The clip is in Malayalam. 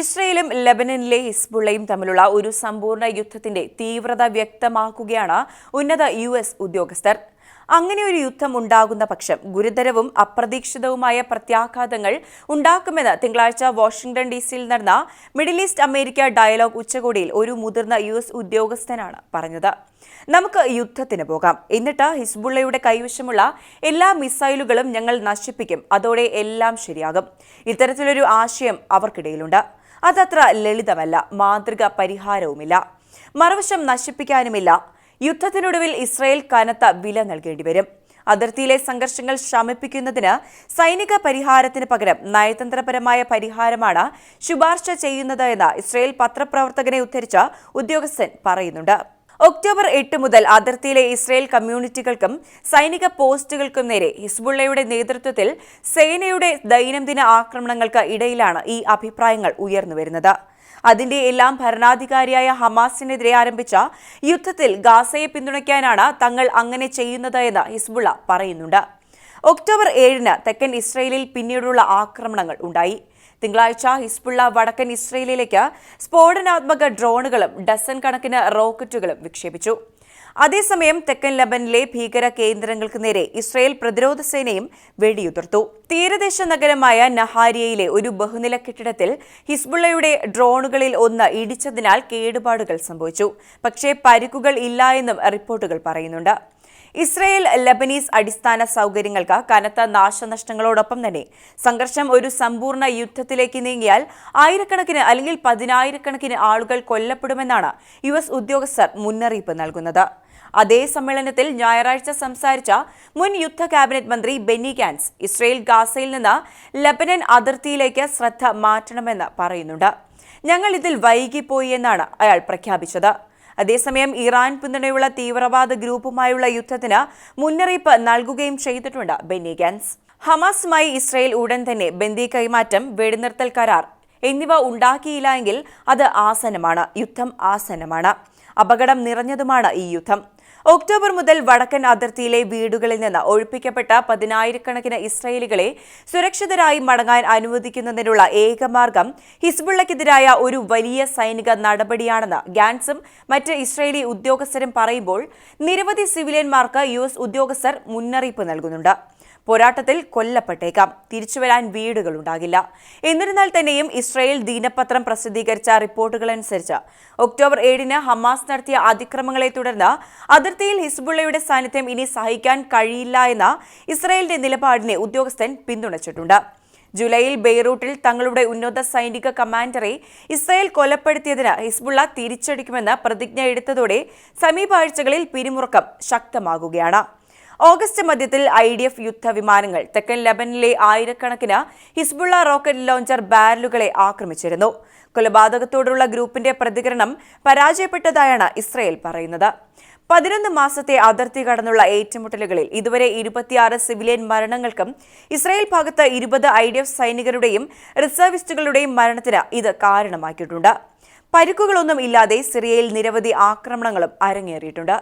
ഇസ്രയേലും ലബനനിലെ ഹിസ്ബുള്ളയും തമ്മിലുള്ള ഒരു സമ്പൂർണ യുദ്ധത്തിന്റെ തീവ്രത വ്യക്തമാക്കുകയാണ് ഉന്നത യു എസ് ഉദ്യോഗസ്ഥർ. അങ്ങനെ ഒരു യുദ്ധം ഉണ്ടാകുന്ന പക്ഷം ഗുരുതരവും അപ്രതീക്ഷിതവുമായ പ്രത്യാഘാതങ്ങൾ ഉണ്ടാക്കുമെന്ന് തിങ്കളാഴ്ച വാഷിംഗ്ടൺ ഡി സിയിൽ നടന്ന മിഡിൽ ഈസ്റ്റ് അമേരിക്ക ഡയലോഗ് ഉച്ചകോടിയിൽ ഒരു മുതിർന്ന യു എസ് ഉദ്യോഗസ്ഥനാണ് പറഞ്ഞത്. നമുക്ക് യുദ്ധത്തിന് പോകാം. എന്നിട്ട് ഹിസ്ബുള്ളയുടെ കൈവശമുള്ള എല്ലാ മിസൈലുകളും ഞങ്ങൾ നശിപ്പിക്കും. അതോടെ എല്ലാം ശരിയാകും. ഇത്തരത്തിലൊരു ആശയം അവർക്കിടയിലുണ്ട്. അതത്ര ലളിതമല്ല മാന്ത്രിക പരിഹാരവുമില്ല. മറുവശം നശിപ്പിക്കാനുമില്ല. യുദ്ധത്തിനൊടുവിൽ ഇസ്രയേൽ കനത്ത വില നൽകേണ്ടി വരും. അതിർത്തിയിലെ സംഘർഷങ്ങൾ ശമിപ്പിക്കുന്നതിന് സൈനിക പരിഹാരത്തിന് പകരം നയതന്ത്രപരമായ പരിഹാരമാണ് ശുപാർശ ചെയ്യുന്നത് എന്ന് ഇസ്രയേൽ പത്രപ്രവർത്തകനെ ഉദ്ധരിച്ച ഉദ്യോഗസ്ഥൻ പറയുന്നുണ്ട്. ഒക്ടോബർ എട്ട് മുതൽ അതിർത്തിയിലെ ഇസ്രയേൽ കമ്മ്യൂണിറ്റികൾക്കും സൈനിക പോസ്റ്റുകൾക്കും നേരെ ഹിസ്ബുള്ളയുടെ നേതൃത്വത്തിൽ സേനയുടെ ദൈനംദിന ആക്രമണങ്ങൾക്ക് ഇടയിലാണ് ഈ അഭിപ്രായങ്ങൾ ഉയർന്നുവരുന്നത് അതിന്റെ എല്ലാം ഭരണാധികാരിയായ ഹമാസിനെതിരെ ആരംഭിച്ച യുദ്ധത്തിൽ ഗാസയെ പിന്തുണയ്ക്കാനാണ് തങ്ങൾ അങ്ങനെ ചെയ്യുന്നത് എന്ന് ഹിസ്ബുള്ള പറയുന്നുണ്ട്. ഒക്ടോബർ ഏഴിന് തെക്കൻ ഇസ്രയേലിൽ പിന്നീടുള്ള ആക്രമണങ്ങൾ ഉണ്ടായി. തിങ്കളാഴ്ച ഹിസ്ബുള്ള വടക്കൻ ഇസ്രയേലിലേക്ക് സ്ഫോടനാത്മക ഡ്രോണുകളും ഡസൻ കണക്കിന് റോക്കറ്റുകളും വിക്ഷേപിച്ചു. അതേസമയം തെക്കൻ ലബനിലെ ഭീകര കേന്ദ്രങ്ങൾക്ക് നേരെ ഇസ്രയേൽ പ്രതിരോധ സേനയും വെടിയുതിർത്തു. തീരദേശ നഗരമായ നഹാരിയയിലെ ഒരു ബഹുനില കെട്ടിടത്തിൽ ഹിസ്ബുള്ളയുടെ ഡ്രോണുകളിൽ ഒന്ന് ഇടിച്ചതിനാൽ കേടുപാടുകൾ സംഭവിച്ചു. പക്ഷേ പരിക്കുകൾ ഇല്ല എന്നും റിപ്പോർട്ടുകൾ പറയുന്നുണ്ട്. ഇസ്രയേൽ ലബനീസ് അടിസ്ഥാന സൗകര്യങ്ങൾക്ക് കനത്ത നാശനഷ്ടങ്ങളോടൊപ്പം തന്നെ സംഘർഷം ഒരു സമ്പൂർണ യുദ്ധത്തിലേക്ക് നീങ്ങിയാൽ ആയിരക്കണക്കിന് അല്ലെങ്കിൽ പതിനായിരക്കണക്കിന് ആളുകൾ കൊല്ലപ്പെടുമെന്നാണ് യു എസ് ഉദ്യോഗസ്ഥർ മുന്നറിയിപ്പ് നൽകുന്നത്. അതേ സമ്മേളനത്തിൽ ഞായറാഴ്ച സംസാരിച്ച മുൻ യുദ്ധ ക്യാബിനറ്റ് മന്ത്രി ബെന്നി ഗാൻസ് ഇസ്രയേൽ ഗാസയിൽ നിന്ന് ലബനൻ അതിർത്തിയിലേക്ക് ശ്രദ്ധ മാറ്റണമെന്ന് പറയുന്നുണ്ട്. ഞങ്ങൾ ഇതിൽ വൈകിപ്പോയി എന്നാണ് അയാൾ പ്രഖ്യാപിച്ചത്. അതേസമയം ഇറാൻ പിന്തുണയുള്ള തീവ്രവാദ ഗ്രൂപ്പുമായുള്ള യുദ്ധത്തിന് മുന്നറിയിപ്പ് നൽകുകയും ചെയ്തിട്ടുണ്ട് ബെന്നി ഗാൻസ്. ഹമാസുമായി ഇസ്രയേൽ ഉടൻ തന്നെ ബന്ദി കൈമാറ്റം വെടിനിർത്തൽ കരാർ എന്നിവ ഉണ്ടാക്കിയില്ല എങ്കിൽ അത് ആസനമാണ് യുദ്ധം ആസന്നമാണ്. അപകടം നിറഞ്ഞതുമാണ് ഈ യുദ്ധം. ഒക്ടോബർ മുതൽ വടക്കൻ അതിർത്തിയിലെ വീടുകളിൽ നിന്ന് ഒഴിപ്പിക്കപ്പെട്ട പതിനായിരക്കണക്കിന് ഇസ്രയേലികളെ സുരക്ഷിതരായി മടങ്ങാൻ അനുവദിക്കുന്നതിനുള്ള ഏകമാർഗം ഹിസ്ബുള്ളക്കെതിരായ ഒരു വലിയ സൈനിക നടപടിയാണെന്ന് ഗാൻസും മറ്റ് ഇസ്രയേലി ഉദ്യോഗസ്ഥരും പറയുമ്പോൾ നിരവധി സിവിലിയന്മാർക്ക് യു ഉദ്യോഗസ്ഥർ മുന്നറിയിപ്പ് നൽകുന്നുണ്ട്. പോരാട്ടത്തിൽ കൊല്ലപ്പെട്ടേക്കാം. തിരിച്ചുവരാൻ വീടുകളുണ്ടാകില്ല. എന്നിരുന്നാൽ തന്നെയും ഇസ്രായേൽ ദിനപത്രം പ്രസിദ്ധീകരിച്ച റിപ്പോർട്ടുകളനുസരിച്ച് ഒക്ടോബർ ഏഴിന് ഹമാസ് നടത്തിയ അതിക്രമങ്ങളെ തുടർന്ന് അതിർത്തിയിൽ ഹിസ്ബുള്ളയുടെ സാന്നിധ്യം ഇനി സഹിക്കാൻ കഴിയില്ല എന്ന ഇസ്രായേലിന്റെ നിലപാടിനെ ഉദ്യോഗസ്ഥൻ പിന്തുണച്ചിട്ടുണ്ട്. ജൂലൈയിൽ ബെയ്റൂട്ടിൽ തങ്ങളുടെ ഉന്നത സൈനിക കമാൻഡറെ ഇസ്രായേൽ കൊലപ്പെടുത്തിയതിന് ഹിസ്ബുള്ള തിരിച്ചടിക്കുമെന്ന് പ്രതിജ്ഞ എടുത്തതോടെ സമീപാഴ്ചകളിൽ പിരിമുറുക്കം ശക്തമാകുകയാണ്. ഓഗസ്റ്റ് മധ്യത്തിൽ ഐ ഡി എഫ് യുദ്ധവിമാനങ്ങൾ തെക്കൻ ലബനിലെ ആയിരക്കണക്കിന് ഹിസ്ബുള്ള റോക്കറ്റ് ലോഞ്ചർ ബാരലുകളെ ആക്രമിച്ചിരുന്നു. കൊലപാതകത്തോടുള്ള ഗ്രൂപ്പിന്റെ പ്രതികരണം പരാജയപ്പെട്ടതായാണ് ഇസ്രയേൽ പറയുന്നത്. പതിനൊന്ന് മാസത്തെ അതിർത്തി കടന്നുള്ള ഏറ്റുമുട്ടലുകളിൽ ഇതുവരെ ഇരുപത്തിയാറ് സിവിലിയൻ മരണങ്ങൾക്കും ഇസ്രായേൽ ഭാഗത്ത് ഇരുപത് ഐ ഡി എഫ് സൈനികരുടെയും റിസർവിസ്റ്റുകളുടെയും മരണത്തിന് ഇത് കാരണമാക്കിയിട്ടുണ്ട്. പരിക്കുകളൊന്നും ഇല്ലാതെ സിറിയയിൽ നിരവധി ആക്രമണങ്ങളും അരങ്ങേറിയിട്ടുണ്ട്.